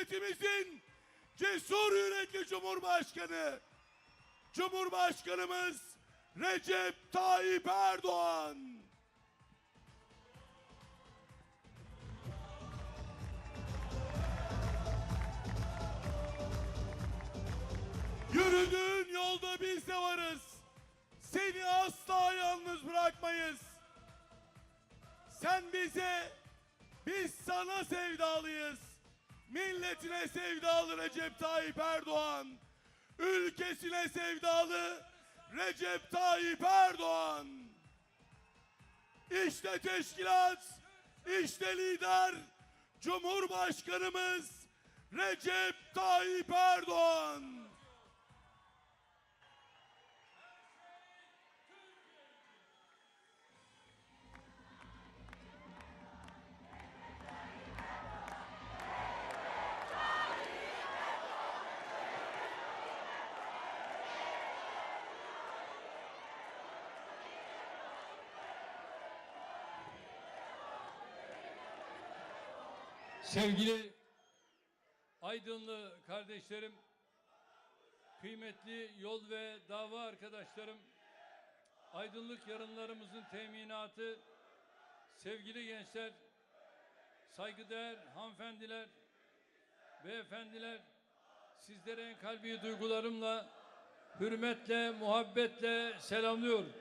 milletimizin cesur yürekli Cumhurbaşkanı, Cumhurbaşkanımız Recep Tayyip Erdoğan. Yürüdüğün yolda biz de varız. Seni asla yalnız bırakmayız. Sen bize, biz sana sevdalıyız. Milletine sevdalı Recep Tayyip Erdoğan. Ülkesine sevdalı Recep Tayyip Erdoğan. İşte teşkilat, işte lider, Cumhurbaşkanımız Recep Tayyip Erdoğan. Sevgili Aydınlı kardeşlerim, kıymetli yol ve dava arkadaşlarım, aydınlık yarınlarımızın teminatı, sevgili gençler, saygıdeğer hanımefendiler, beyefendiler, sizlere en kalbi duygularımla, hürmetle, muhabbetle selamlıyorum.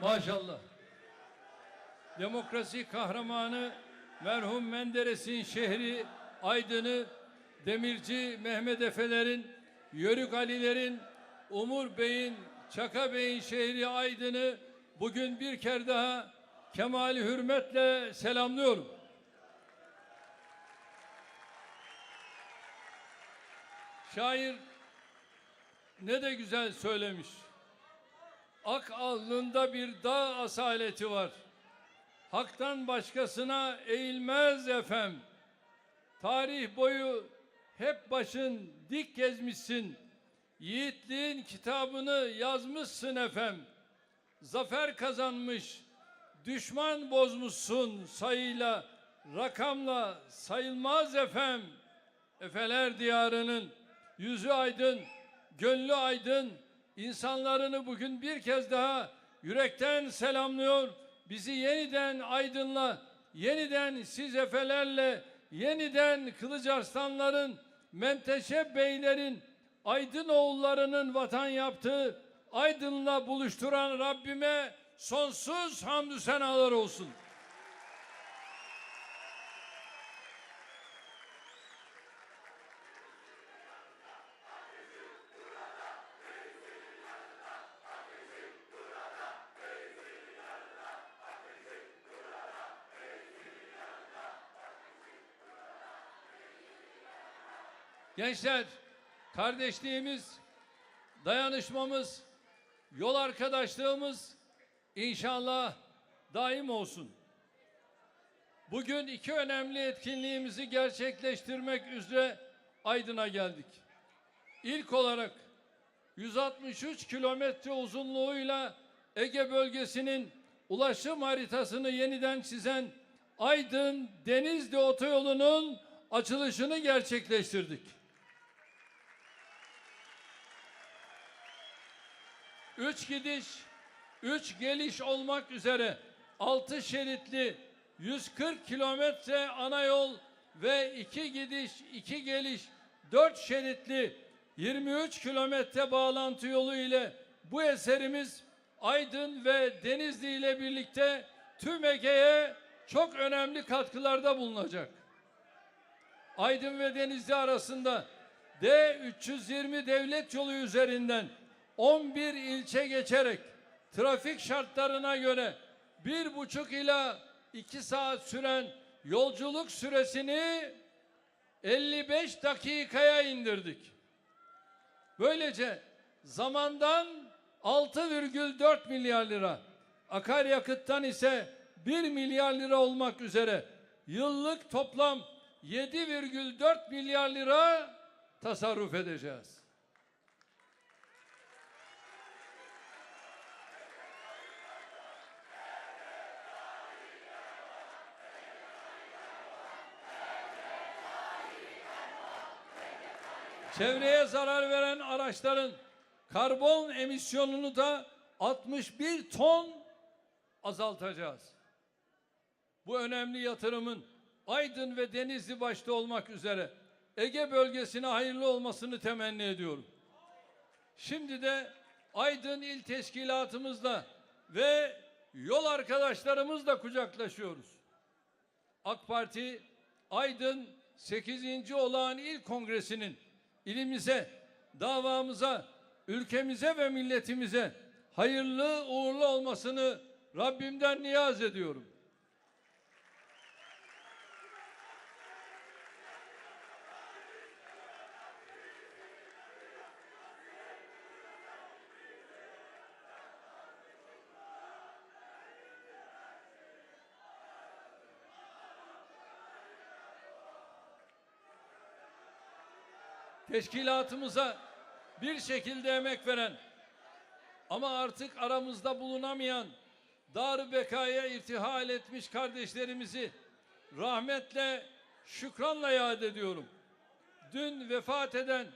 Maşallah. Demokrasi kahramanı merhum Menderes'in şehri Aydın'ı Demirci Mehmet Efe'lerin, Yörük Ali'lerin, Umur Bey'in, Çaka Bey'in şehri Aydın'ı bugün bir kere daha kemali hürmetle selamlıyorum. Şair ne de güzel söylemiş. Ak alnında bir dağ asaleti var. Hak'tan başkasına eğilmez efem. Tarih boyu hep başın dik gezmişsin. Yiğitliğin kitabını yazmışsın efem. Zafer kazanmış, düşman bozmuşsun sayıyla, rakamla sayılmaz efem. Efeler diyarının yüzü aydın, gönlü aydın, insanlarını bugün bir kez daha yürekten selamlıyor. Bizi yeniden aydınla, yeniden siz efelerle, yeniden Kılıçarslanların, Menteşe beylerin, Aydın oğullarının vatan yaptığı Aydın'la buluşturan Rabbime sonsuz hamdü senalar olsun. Gençler, kardeşliğimiz, dayanışmamız, yol arkadaşlığımız inşallah daim olsun. Bugün iki önemli etkinliğimizi gerçekleştirmek üzere Aydın'a geldik. İlk olarak 163 kilometre uzunluğuyla Ege bölgesinin ulaşım haritasını yeniden çizen Aydın Denizli Otoyolu'nun açılışını gerçekleştirdik. Üç gidiş, üç geliş olmak üzere altı şeritli 140 kilometre ana yol ve iki gidiş, iki geliş, dört şeritli 23 kilometre bağlantı yolu ile bu eserimiz Aydın ve Denizli ile birlikte tüm Ege'ye çok önemli katkılarda bulunacak. Aydın ve Denizli arasında D320 devlet yolu üzerinden 11 ilçe geçerek trafik şartlarına göre bir buçuk ila iki saat süren yolculuk süresini 55 dakikaya indirdik. Böylece zamandan 6,4 milyar lira, akaryakıttan ise 1 milyar lira olmak üzere yıllık toplam 7,4 milyar lira tasarruf edeceğiz. Çevreye zarar veren araçların karbon emisyonunu da 61 ton azaltacağız. Bu önemli yatırımın Aydın ve Denizli başta olmak üzere Ege bölgesine hayırlı olmasını temenni ediyorum. Şimdi de Aydın İl Teşkilatımızla ve yol arkadaşlarımızla kucaklaşıyoruz. AK Parti Aydın 8. Olağan İl Kongresi'nin ilimize, davamıza, ülkemize ve milletimize hayırlı uğurlu olmasını Rabbimden niyaz ediyorum. Teşkilatımıza bir şekilde emek veren ama artık aramızda bulunamayan dar bekaya irtihal etmiş kardeşlerimizi rahmetle, şükranla yad ediyorum. Dün vefat eden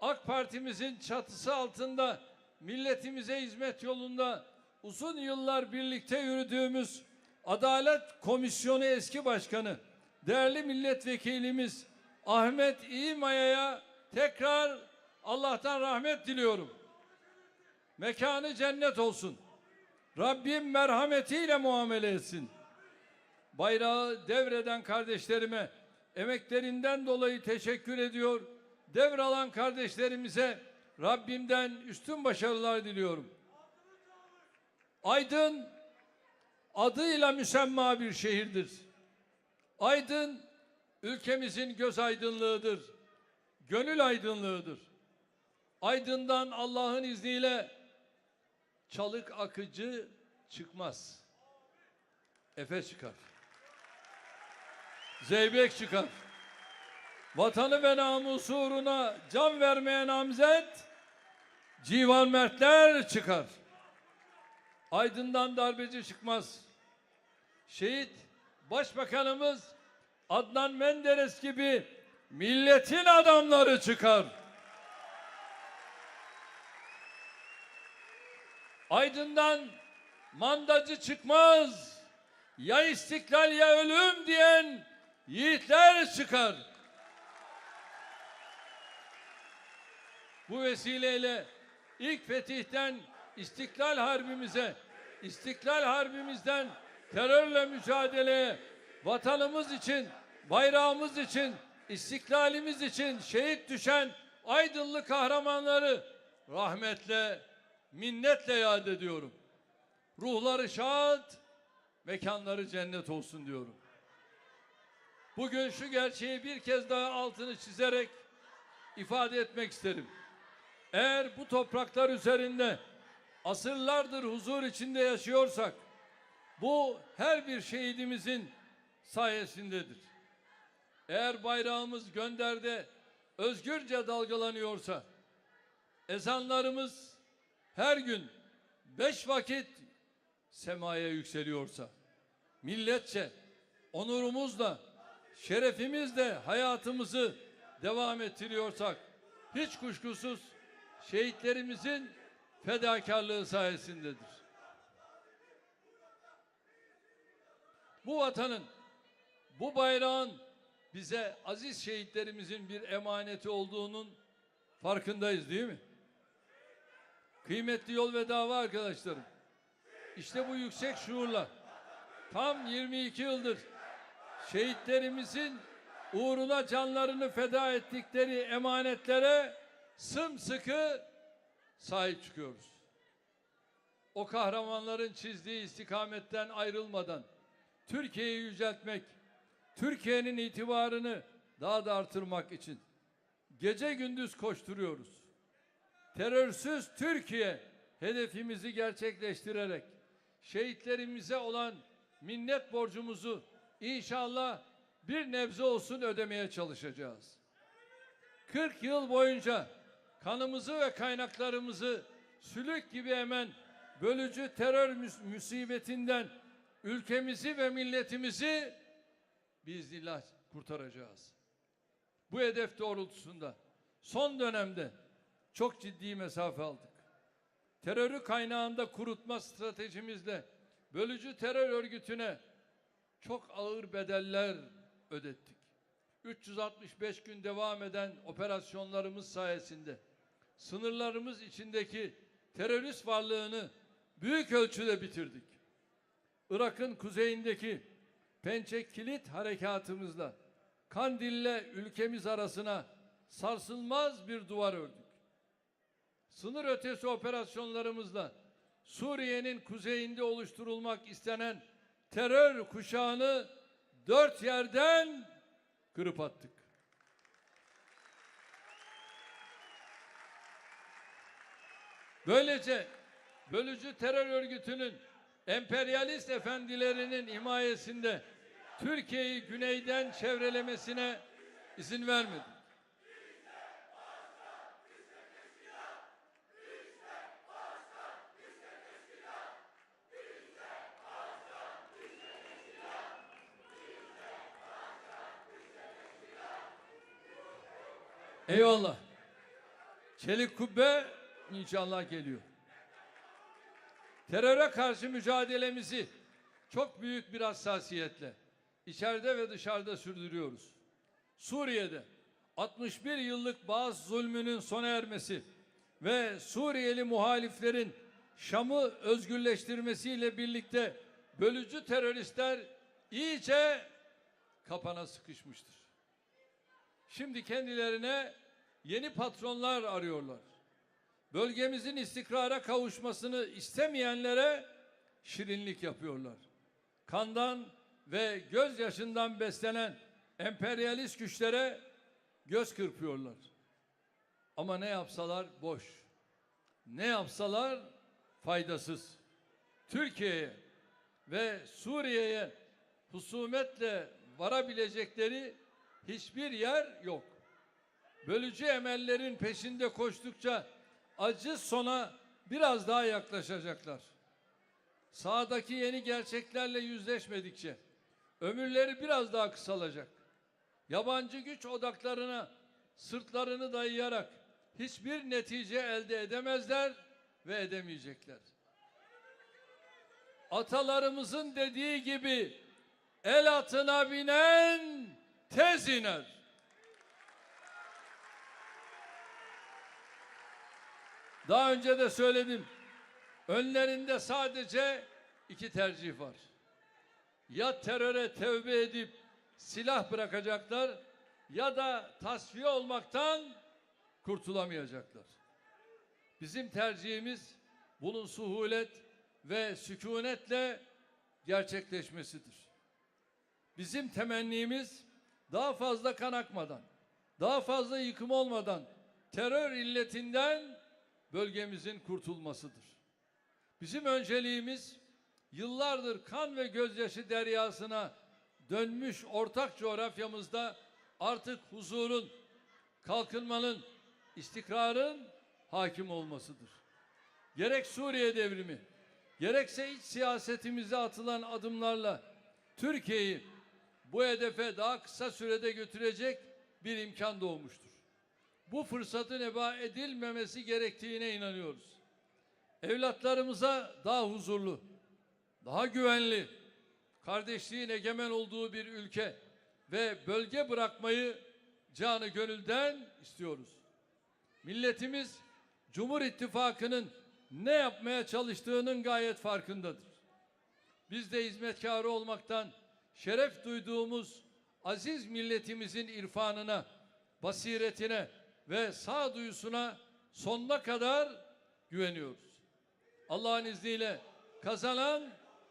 AK Parti'mizin çatısı altında milletimize hizmet yolunda uzun yıllar birlikte yürüdüğümüz Adalet Komisyonu eski başkanı, değerli milletvekilimiz Ahmet İyimaya'ya tekrar Allah'tan rahmet diliyorum. Mekanı cennet olsun. Rabbim merhametiyle muamele etsin. Bayrağı devreden kardeşlerime emeklerinden dolayı teşekkür ediyor. Devralan kardeşlerimize Rabbimden üstün başarılar diliyorum. Aydın adıyla müsemma bir şehirdir. Aydın ülkemizin göz aydınlığıdır. Gönül aydınlığıdır. Aydın'dan Allah'ın izniyle çalık akıcı çıkmaz. Efe çıkar. Zeybek çıkar. Vatanı ve namusu uğruna can vermeye namzet civan mertler çıkar. Aydın'dan darbeci çıkmaz. Şehit Başbakanımız Adnan Menderes gibi milletin adamları çıkar. Aydın'dan mandacı çıkmaz. Ya istiklal ya ölüm diyen yiğitler çıkar. Bu vesileyle ilk fetihten İstiklal Harbimize, İstiklal Harbimizden terörle mücadeleye, vatanımız için, bayrağımız için, istiklalimiz için şehit düşen Aydınlı kahramanları rahmetle, minnetle yad ediyorum. Ruhları şad, mekanları cennet olsun diyorum. Bugün şu gerçeği bir kez daha altını çizerek ifade etmek isterim. Eğer bu topraklar üzerinde asırlardır huzur içinde yaşıyorsak bu her bir şehidimizin sayesindedir. Eğer bayrağımız gönderde özgürce dalgalanıyorsa ezanlarımız her gün beş vakit semaya yükseliyorsa milletçe onurumuzla şerefimizle hayatımızı devam ettiriyorsak hiç kuşkusuz şehitlerimizin fedakarlığı sayesindedir. Bu vatanın, bu bayrağın bize aziz şehitlerimizin bir emaneti olduğunun farkındayız değil mi? Kıymetli yol ve dava arkadaşlarım. İşte bu yüksek şuurla tam 22 yıldır şehitlerimizin uğruna canlarını feda ettikleri emanetlere sımsıkı sahip çıkıyoruz. O kahramanların çizdiği istikametten ayrılmadan Türkiye'yi yüceltmek, Türkiye'nin itibarını daha da artırmak için gece gündüz koşturuyoruz. Terörsüz Türkiye hedefimizi gerçekleştirerek şehitlerimize olan minnet borcumuzu inşallah bir nebze olsun ödemeye çalışacağız. 40 yıl boyunca kanımızı ve kaynaklarımızı sülük gibi emen bölücü terör müs- musibetinden ülkemizi ve milletimizi biiznillah kurtaracağız. Bu hedef doğrultusunda son dönemde çok ciddi mesafe aldık. Terörü kaynağında kurutma stratejimizle bölücü terör örgütüne çok ağır bedeller ödettik. 365 gün devam eden operasyonlarımız sayesinde sınırlarımız içindeki terörist varlığını büyük ölçüde bitirdik. Irak'ın kuzeyindeki Pençe Kilit harekatımızla Kandil'le ülkemiz arasına sarsılmaz bir duvar ördük. Sınır ötesi operasyonlarımızla Suriye'nin kuzeyinde oluşturulmak istenen terör kuşağını dört yerden kırıp attık. Böylece bölücü terör örgütünün emperyalist efendilerinin himayesinde Türkiye'yi güneyden çevrelemesine izin vermedik. Eyvallah. Çelik kubbe inşallah geliyor. Teröre karşı mücadelemizi çok büyük bir hassasiyetle içeride ve dışarıda sürdürüyoruz. Suriye'de 61 yıllık bazı zulmünün sona ermesi ve Suriyeli muhaliflerin Şam'ı özgürleştirmesiyle birlikte bölücü teröristler iyice kapana sıkışmıştır. Şimdi kendilerine yeni patronlar arıyorlar. Bölgemizin istikrara kavuşmasını istemeyenlere şirinlik yapıyorlar. Kandan ve gözyaşından beslenen emperyalist güçlere göz kırpıyorlar. Ama ne yapsalar boş. Ne yapsalar faydasız. Türkiye'ye ve Suriye'ye husumetle varabilecekleri hiçbir yer yok. Bölücü emellerin peşinde koştukça acı sona biraz daha yaklaşacaklar. Sağdaki yeni gerçeklerle yüzleşmedikçe ömürleri biraz daha kısalacak. Yabancı güç odaklarına sırtlarını dayayarak hiçbir netice elde edemezler ve edemeyecekler. Atalarımızın dediği gibi el atına binen tez iner. Daha önce de söyledim. Önlerinde sadece iki tercih var. Ya teröre tevbe edip silah bırakacaklar ya da tasfiye olmaktan kurtulamayacaklar. Bizim tercihimiz bunun suhulet ve sükunetle gerçekleşmesidir. Bizim temennimiz daha fazla kan akmadan, daha fazla yıkım olmadan terör illetinden bölgemizin kurtulmasıdır. Bizim önceliğimiz yıllardır kan ve gözyaşı deryasına dönmüş ortak coğrafyamızda artık huzurun, kalkınmanın, istikrarın hakim olmasıdır. Gerek Suriye devrimi, gerekse iç siyasetimize atılan adımlarla Türkiye'yi bu hedefe daha kısa sürede götürecek bir imkan doğmuştur. Bu fırsatın eba edilmemesi gerektiğine inanıyoruz. Evlatlarımıza daha huzurlu, daha güvenli, kardeşliğin egemen olduğu bir ülke ve bölge bırakmayı canı gönülden istiyoruz. Milletimiz Cumhur İttifakı'nın ne yapmaya çalıştığının gayet farkındadır. Biz de hizmetkarı olmaktan şeref duyduğumuz aziz milletimizin irfanına, basiretine ve sağduyusuna sonuna kadar güveniyoruz. Allah'ın izniyle kazanan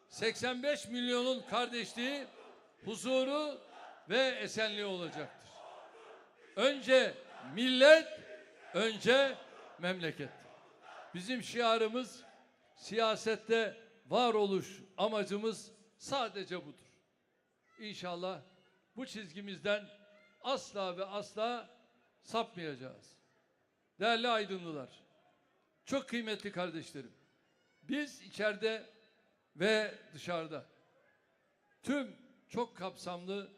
85 milyonun kardeşliği, huzuru ve esenliği olacaktır. Önce millet, önce memleket. Bizim şiarımız siyasette varoluş amacımız sadece budur. İnşallah bu çizgimizden asla ve asla sapmayacağız. Değerli aydınlılar, çok kıymetli kardeşlerim, biz içeride ve dışarıda tüm çok kapsamlı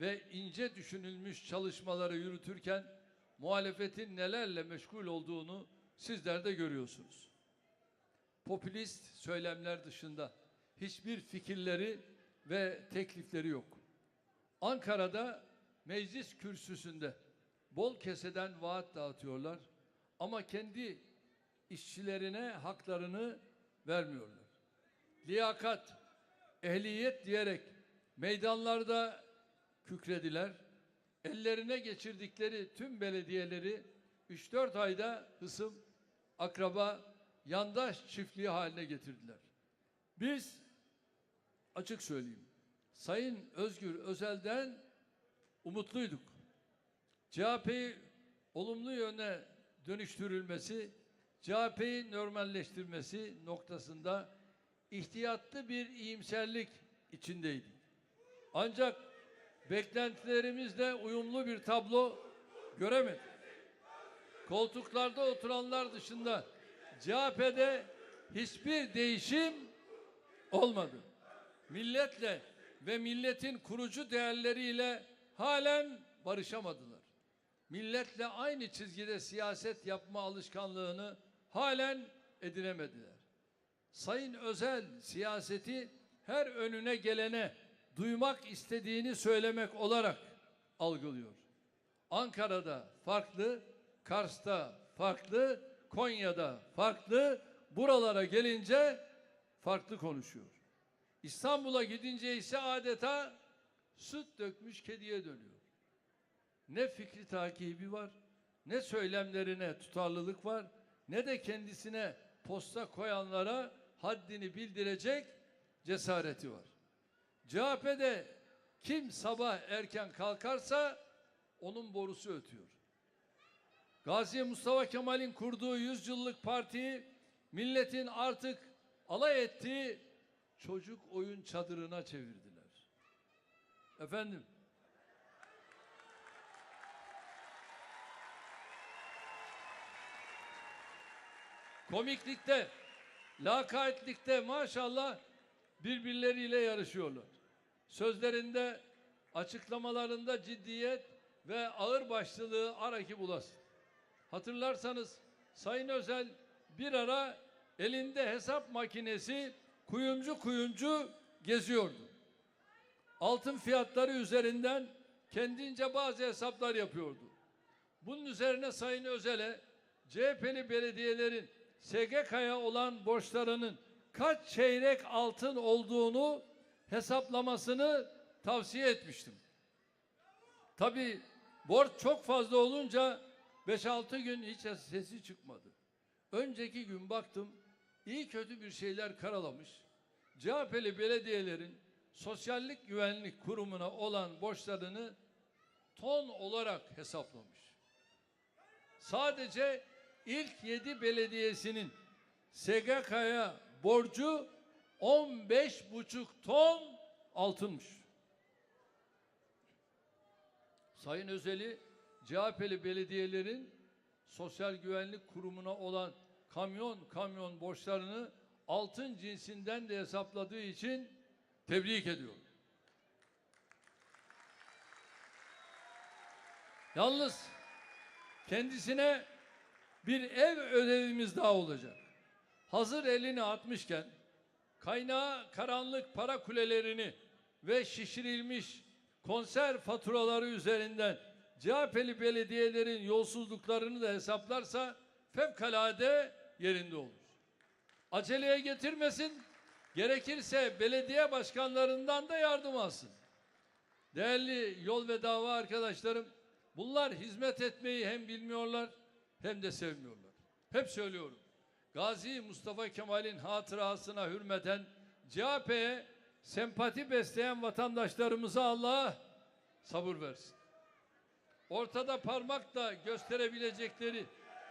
ve ince düşünülmüş çalışmaları yürütürken muhalefetin nelerle meşgul olduğunu sizler de görüyorsunuz. Popülist söylemler dışında hiçbir fikirleri ve teklifleri yok. Ankara'da meclis kürsüsünde bol keseden vaat dağıtıyorlar ama kendi işçilerine haklarını vermiyorlar. Liyakat, ehliyet diyerek meydanlarda kükrediler. Ellerine geçirdikleri tüm belediyeleri 3-4 ayda hısım, akraba, yandaş çiftliği haline getirdiler. Biz açık söyleyeyim. Sayın Özgür Özel'den umutluyduk. CHP'yi olumlu yöne dönüştürülmesi, CHP'yi normalleştirmesi noktasında ihtiyatlı bir iyimserlik içindeydik. Ancak beklentilerimizle uyumlu bir tablo göremedik. Koltuklarda oturanlar dışında CHP'de hiçbir değişim olmadı. Milletle ve milletin kurucu değerleriyle halen barışamadılar. Milletle aynı çizgide siyaset yapma alışkanlığını halen edinemediler. Sayın Özel siyaseti her önüne gelene duymak istediğini söylemek olarak algılıyor. Ankara'da farklı, Kars'ta farklı, Konya'da farklı, buralara gelince farklı konuşuyor. İstanbul'a gidince ise adeta süt dökmüş kediye dönüyor. Ne fikri takibi var, ne söylemlerine tutarlılık var, ne de kendisine posta koyanlara haddini bildirecek cesareti var. CHP'de kim sabah erken kalkarsa onun borusu ötüyor. Gazi Mustafa Kemal'in kurduğu yüzyıllık partiyi milletin artık alay ettiği çocuk oyun çadırına çevirdiler. Efendim komiklikte, lakaytlikte maşallah birbirleriyle yarışıyorlar. Sözlerinde, açıklamalarında ciddiyet ve ağır başlılığı ara ki bulasın. Hatırlarsanız Sayın Özel bir ara elinde hesap makinesi kuyumcu kuyumcu geziyordu. Altın fiyatları üzerinden kendince bazı hesaplar yapıyordu. Bunun üzerine Sayın Özel'e CHP'li belediyelerin SGK'ya olan borçlarının kaç çeyrek altın olduğunu hesaplamasını tavsiye etmiştim. Tabii borç çok fazla olunca 5-6 gün hiç sesi çıkmadı. Önceki gün baktım iyi kötü bir şeyler karalamış. CHP'li belediyelerin sosyallik güvenlik kurumuna olan borçlarını ton olarak hesaplamış. Sadece ilk 7 belediyesinin SGK'ya borcu 15,5 ton altınmış. Sayın Özel'i CHP'li belediyelerin sosyal güvenlik kurumuna olan kamyon kamyon borçlarını altın cinsinden de hesapladığı için tebrik ediyorum. Yalnız kendisine bir ev ödevimiz daha olacak. Hazır elini atmışken kaynağı karanlık para kulelerini ve şişirilmiş konser faturaları üzerinden CHP'li belediyelerin yolsuzluklarını da hesaplarsa fevkalade yerinde olur. Aceleye getirmesin, gerekirse belediye başkanlarından da yardım alsın. Değerli yol ve dava arkadaşlarım, bunlar hizmet etmeyi hem bilmiyorlar hem de sevmiyorlar. Hep söylüyorum. Gazi Mustafa Kemal'in hatırasına hürmeten CHP'ye sempati besleyen vatandaşlarımıza Allah sabır versin. Ortada parmakla gösterebilecekleri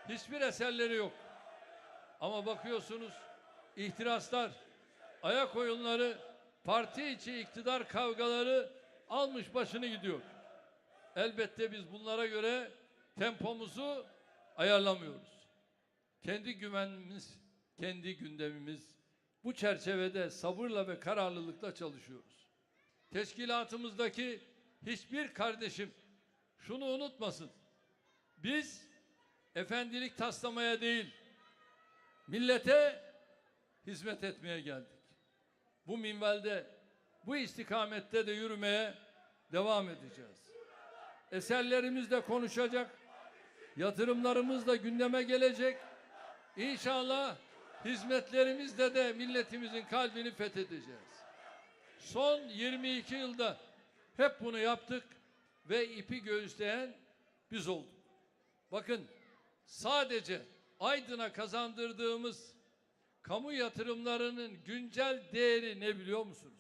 hiçbir eserleri yok. Ama bakıyorsunuz ihtiraslar, ayak oyunları, parti içi iktidar kavgaları almış başını gidiyor. Elbette biz bunlara göre tempomuzu ayarlamıyoruz. Kendi güvenimiz, kendi gündemimiz bu çerçevede sabırla ve kararlılıkla çalışıyoruz. Teşkilatımızdaki hiçbir kardeşim şunu unutmasın. Biz efendilik taslamaya değil, millete hizmet etmeye geldik. Bu minvalde, bu istikamette de yürümeye devam edeceğiz. Eserlerimizle konuşacak, yatırımlarımız da gündeme gelecek. İnşallah hizmetlerimizle de milletimizin kalbini fethedeceğiz. Son 22 yılda hep bunu yaptık ve ipi göğüsleyen biz olduk. Bakın sadece Aydın'a kazandırdığımız kamu yatırımlarının güncel değeri ne biliyor musunuz?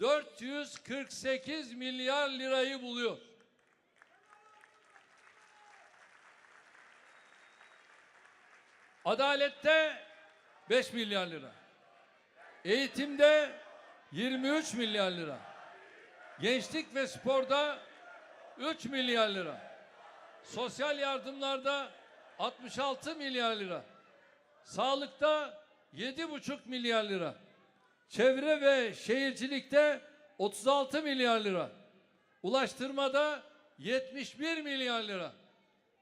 448 milyar lirayı buluyor. Adalette 5 milyar lira. Eğitimde 23 milyar lira. Gençlik ve sporda 3 milyar lira. Sosyal yardımlarda 66 milyar lira. Sağlıkta 7,5 milyar lira. Çevre ve şehircilikte 36 milyar lira. Ulaştırmada 71 milyar lira.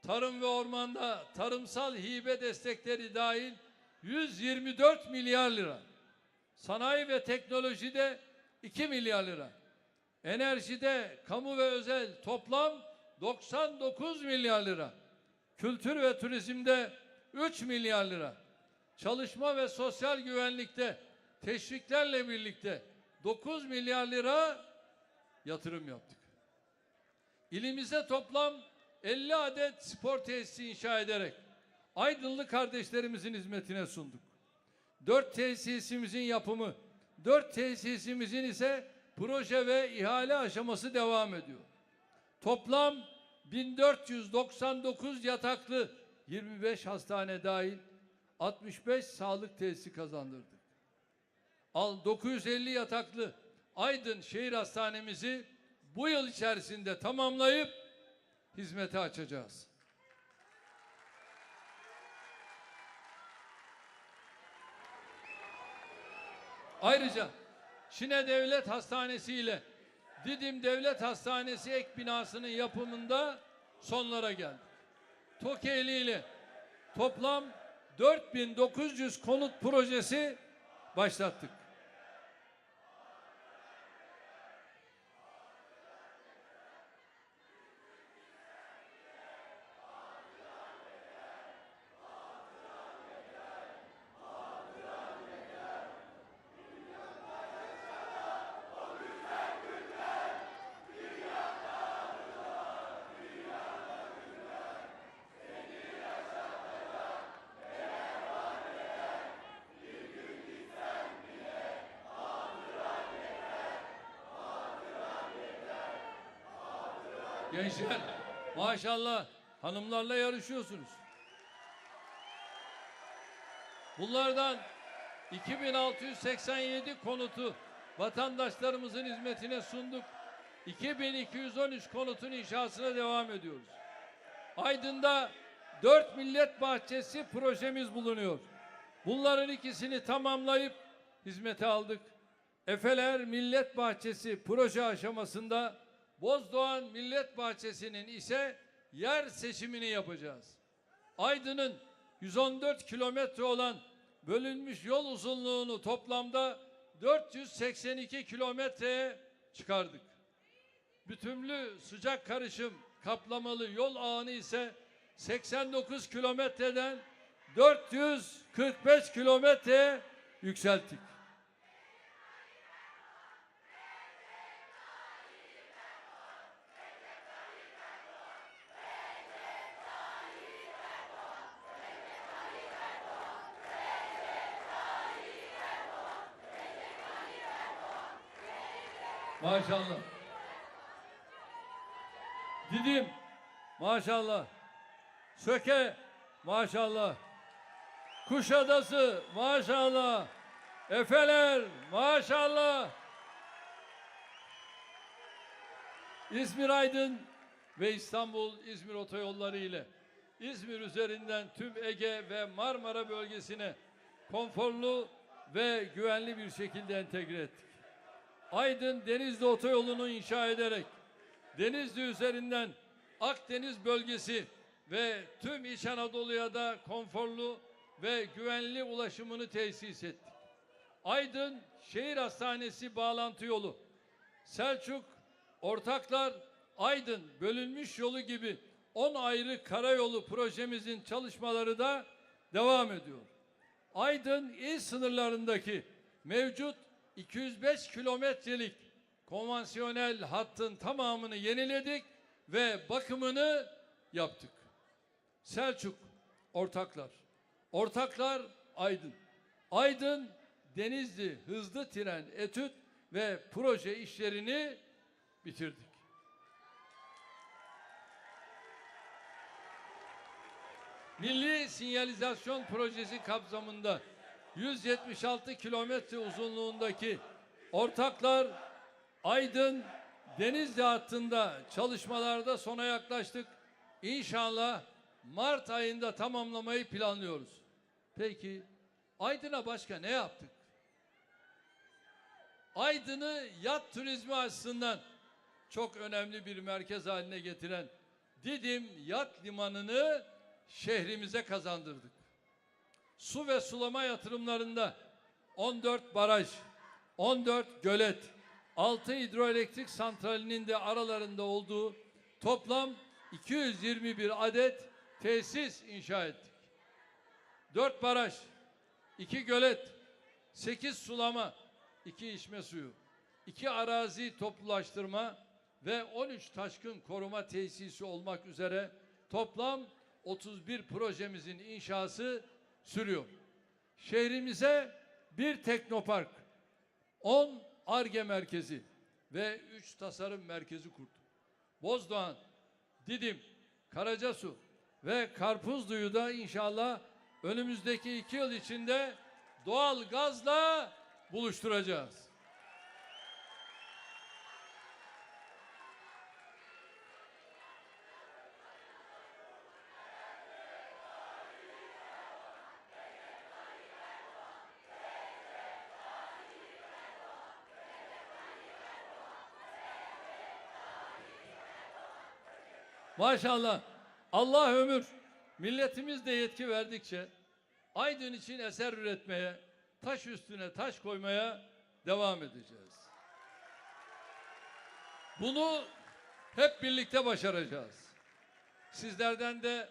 Tarım ve ormanda tarımsal hibe destekleri dahil 124 milyar lira. Sanayi ve teknolojide 2 milyar lira. Enerjide kamu ve özel toplam 99 milyar lira. Kültür ve turizmde 3 milyar lira. Çalışma ve sosyal güvenlikte teşviklerle birlikte 9 milyar lira yatırım yaptık. İlimizde toplam 50 adet spor tesisi inşa ederek Aydınlı kardeşlerimizin hizmetine sunduk. Dört tesisimizin yapımı, dört tesisimizin ise proje ve ihale aşaması devam ediyor. Toplam 1499 yataklı 25 hastane dahil 65 sağlık tesisi kazandırdık. Al 950 yataklı Aydın Şehir Hastanemizi bu yıl içerisinde tamamlayıp hizmete açacağız. Ayrıca Şine Devlet Hastanesi ile Didim Devlet Hastanesi ek binasının yapımında sonlara geldik. Tokeli ile toplam 4900 konut projesi başlattık. Gençler maşallah hanımlarla yarışıyorsunuz. Bunlardan 2687 konutu vatandaşlarımızın hizmetine sunduk. 2213 konutun inşasına devam ediyoruz. Aydın'da 4 millet bahçesi projemiz bulunuyor. Bunların ikisini tamamlayıp hizmete aldık. Efeler Millet Bahçesi proje aşamasında Bozdoğan Millet Bahçesi'nin ise yer seçimini yapacağız. Aydın'ın 114 kilometre olan bölünmüş yol uzunluğunu toplamda 482 kilometreye çıkardık. Bütünlü sıcak karışım kaplamalı yol ağını ise 89 kilometreden 445 kilometreye yükselttik. Maşallah. Didim maşallah. Söke maşallah. Kuşadası maşallah. Efeler maşallah. İzmir Aydın ve İstanbul İzmir otoyolları ile İzmir üzerinden tüm Ege ve Marmara bölgesine konforlu ve güvenli bir şekilde entegre ettik. Aydın Denizli otoyolunu inşa ederek Denizli üzerinden Akdeniz bölgesi ve tüm İç Anadolu'ya da konforlu ve güvenli ulaşımını tesis ettik. Aydın Şehir Hastanesi bağlantı yolu, Selçuk, Ortaklar, Aydın bölünmüş yolu gibi 10 ayrı karayolu projemizin çalışmaları da devam ediyor. Aydın il sınırlarındaki mevcut 205 kilometrelik konvansiyonel hattın tamamını yeniledik ve bakımını yaptık. Selçuk, Ortaklar. Ortaklar, Aydın. Aydın, Denizli hızlı tren etüt ve proje işlerini bitirdik. Milli Sinyalizasyon Projesi kapsamında 176 kilometre uzunluğundaki Ortaklar Aydın Denizli hattında çalışmalarda sona yaklaştık. İnşallah Mart ayında tamamlamayı planlıyoruz. Peki Aydın'a başka ne yaptık? Aydın'ı yat turizmi açısından çok önemli bir merkez haline getiren Didim Yat Limanı'nı şehrimize kazandırdık. Su ve sulama yatırımlarında 14 baraj, 14 gölet, 6 hidroelektrik santralinin de aralarında olduğu toplam 221 adet tesis inşa ettik. 4 baraj, 2 gölet, 8 sulama, 2 içme suyu, 2 arazi toplulaştırma ve 13 taşkın koruma tesisi olmak üzere toplam 31 projemizin inşası sürüyor. Şehrimize bir teknopark, 10 ARGE merkezi ve 3 tasarım merkezi kurduk. Bozdoğan, Didim, Karacasu ve Karpuzlu'yu da inşallah önümüzdeki iki yıl içinde doğal gazla buluşturacağız. Maşallah. Allah ömür. Milletimiz de yetki verdikçe Aydın için eser üretmeye, taş üstüne taş koymaya devam edeceğiz. Bunu hep birlikte başaracağız. Sizlerden de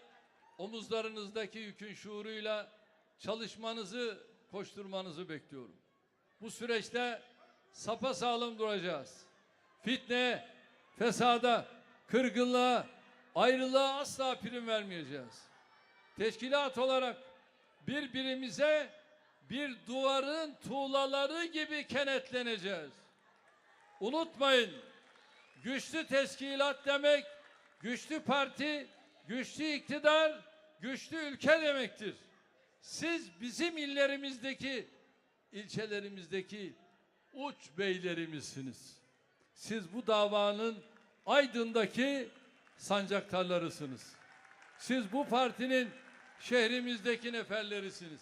omuzlarınızdaki yükün şuuruyla çalışmanızı, koşturmanızı bekliyorum. Bu süreçte sapa sağlam duracağız. Fitneye, fesada, kırgınlığa, ayrılığa asla prim vermeyeceğiz. Teşkilat olarak birbirimize bir duvarın tuğlaları gibi kenetleneceğiz. Unutmayın, güçlü teşkilat demek, güçlü parti, güçlü iktidar, güçlü ülke demektir. Siz bizim illerimizdeki, ilçelerimizdeki uç beylerimizsiniz. Siz bu davanın Aydın'daki sancaktarlarısınız. Siz bu partinin şehrimizdeki neferlerisiniz.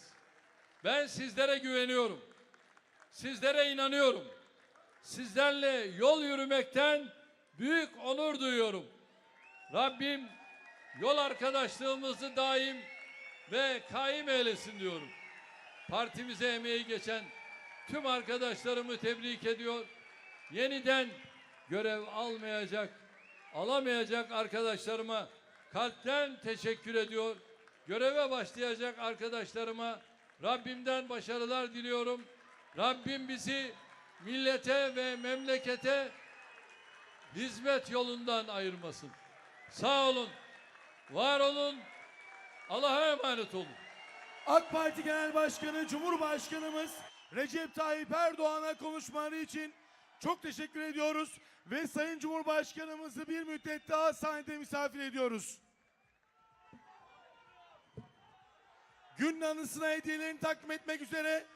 Ben sizlere güveniyorum. Sizlere inanıyorum. Sizlerle yol yürümekten büyük onur duyuyorum. Rabbim yol arkadaşlığımızı daim ve kaim eylesin diyorum. Partimize emeği geçen tüm arkadaşlarımı tebrik ediyor. Yeniden görev almayacak, alamayacak arkadaşlarıma kalpten teşekkür ediyor. Göreve başlayacak arkadaşlarıma Rabbimden başarılar diliyorum. Rabbim bizi millete ve memlekete hizmet yolundan ayırmasın. Sağ olun, var olun, Allah'a emanet olun. AK Parti Genel Başkanı Cumhurbaşkanımız Recep Tayyip Erdoğan'a konuşmaları için çok teşekkür ediyoruz ve Sayın Cumhurbaşkanımızı bir müddet daha sahnede misafir ediyoruz. Günün anısına hediyelerini takdim etmek üzere